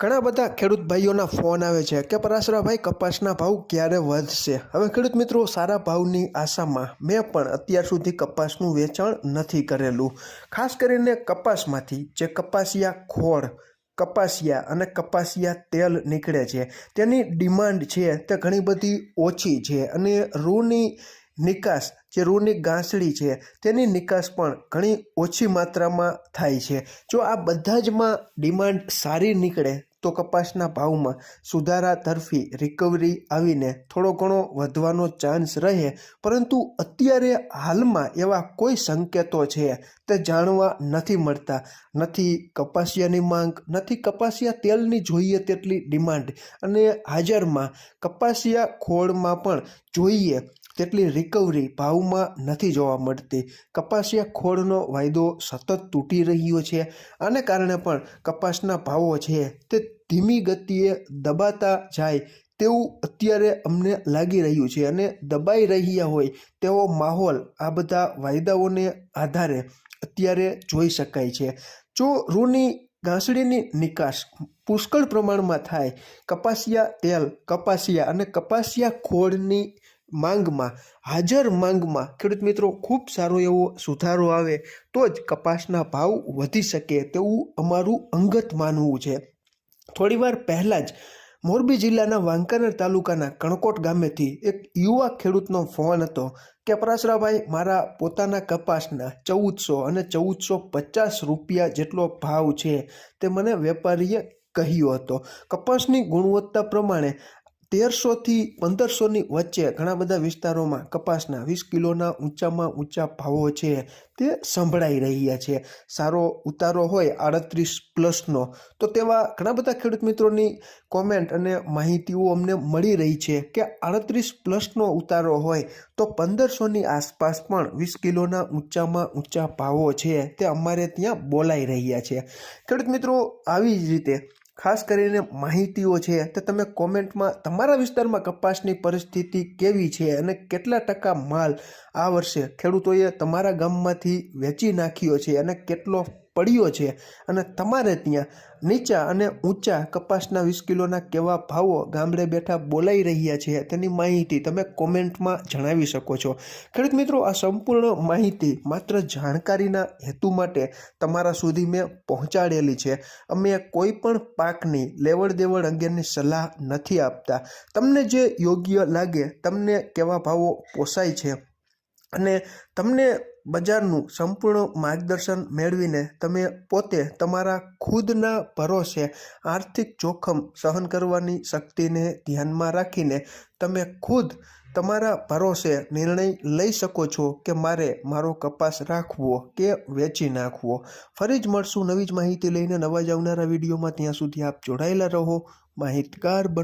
ઘણા બધા ખેડૂત ભાઈઓના ફોન આવે છે કે પરાશરાભાઈ, કપાસના ભાવ ક્યારે વધશે? હવે ખેડૂત મિત્રો, સારા ભાવની આશામાં મેં પણ અત્યાર સુધી કપાસનું વેચાણ નથી કરેલું. ખાસ કરીને કપાસમાંથી જે કપાસિયા ખોળ, કપાસિયા અને કપાસિયા તેલ નીકળે છે, તેની ડિમાન્ડ છે તે ઘણી બધી ઓછી છે અને રૂની નિકાસ જે રૂની ગાંસડી છે, તેની નિકાસ પણ ઘણી ઓછી માત્રામાં થાય છે. જો આ બધા જમાં ડિમાન્ડ સારી નીકળે, તો કપાસના ભાવમાં સુધારા તરફી રિકવરી આવીને થોડો ઘણો વધવાનો ચાન્સ રહે. પરંતુ અત્યારે હાલમાં એવા કોઈ સંકેતો છે, તે જાણવા નથી મળતા. નથી કપાસિયાની માંગ, નથી કપાસિયા તેલની જોઈએ તેટલી ડિમાન્ડ. અને હાજરમાં કપાસિયા ખોળમાં પણ જોઈએ તેટલી રિકવરી ભાવમાં નથી જોવા મળતી. કપાસિયા ખોળનો વાયદો સતત તૂટી રહ્યો છે. આને કારણે પણ કપાસના ભાવો છે તે ધીમી ગતિએ દબાતા જાય તેવું અત્યારે અમને લાગી રહ્યું છે અને દબાઈ રહ્યા હોય તેવો માહોલ આ બધા વાયદાઓને આધારે અત્યારે જોઈ શકાય છે. જો રૂની ઘાસડીની નિકાસ પુષ્કળ પ્રમાણમાં થાય, કપાસિયા તેલ, કપાસિયા અને કપાસિયા ખોળની માંગમાં, હાજર માંગમાં ખેડૂત મિત્રો ખૂબ સારો એવો સુધારો આવે તો જ કપાસના ભાવ વધી શકે તેવું અમારું અંગત માનવું છે. થોડીવાર પહેલાં જ મોરબી જિલ્લાના વાંકાનેર તાલુકાના કણકોટ ગામેથી એક યુવા ખેડૂતનો ફોન હતો કે, પરાશરાભાઈ, મારા પોતાના કપાસના ચૌદસો અને ચૌદસો પચાસ રૂપિયા જેટલો ભાવ છે, તે મને વેપારીએ કહ્યો હતો. કપાસની ગુણવત્તા પ્રમાણે તેરસોથી પંદરસોની વચ્ચે ઘણા બધા વિસ્તારોમાં કપાસના વીસ કિલોના ઊંચામાં ઊંચા ભાવો છે. તે સંભળાઈ રહ્યા છે. સારો ઉતારો હોય આડત્રીસ પ્લસનો. તો તેવા ઘણા બધા ખેડૂત મિત્રોની કોમેન્ટ અને માહિતીઓ અમને મળી રહી છે કે આડત્રીસ પ્લસનો ઉતારો હોય તો પંદરસોની આસપાસ પણ વીસ કિલોના ઊંચામાં ઊંચા ભાવો છે. તે અમારે ત્યાં બોલાઈ રહ્યા છે. ખેડૂત મિત્રો, આવી જ રીતે ખાસ કરીને માહિતીઓ છે, તે તમે કોમેન્ટમાં તમારા વિસ્તારમાં કપાસની પરિસ્થિતિ કેવી છે અને કેટલા ટકા માલ આ વર્ષે ખેડૂતોએ તમારા ગામમાંથી વેચી નાખ્યો છે અને કેટલો પડ્યો છે અને તમારે ત્યાં નીચા અને ઊંચા કપાસના વીસ કિલોના કેવા ભાવો ગામડે બેઠા બોલાઈ રહ્યા છે તેની માહિતી તમે કોમેન્ટમાં જણાવી શકો છો. ખેડૂત મિત્રો, આ સંપૂર્ણ માહિતી માત્ર જાણકારીના હેતુ માટે તમારા સુધી મેં પહોંચાડેલી છે. અમે કોઈ પણ પાકની લેવડ દેવડ અંગેની સલાહ નથી આપતા. તમને જે યોગ્ય લાગે, તમને કેવા ભાવો પોસાય છે અને તમને બજારનું સંપૂર્ણ માર્ગદર્શન મેળવીને તમે પોતે તમારા ખુદના ભરોસે આર્થિક જોખમ સહન કરવાની શક્તિને ધ્યાનમાં રાખીને તમે ખુદ તમારા ભરોસે નિર્ણય લઈ શકો છો કે મારે મારો કપાસ રાખવો કે વેચી નાખવો. ફરી જ મળશું નવી જ માહિતી લઈને નવા જ આવનારા વિડીયોમાં. ત્યાં સુધી આપ જોડાયેલા રહો. માહિતગાર બનો.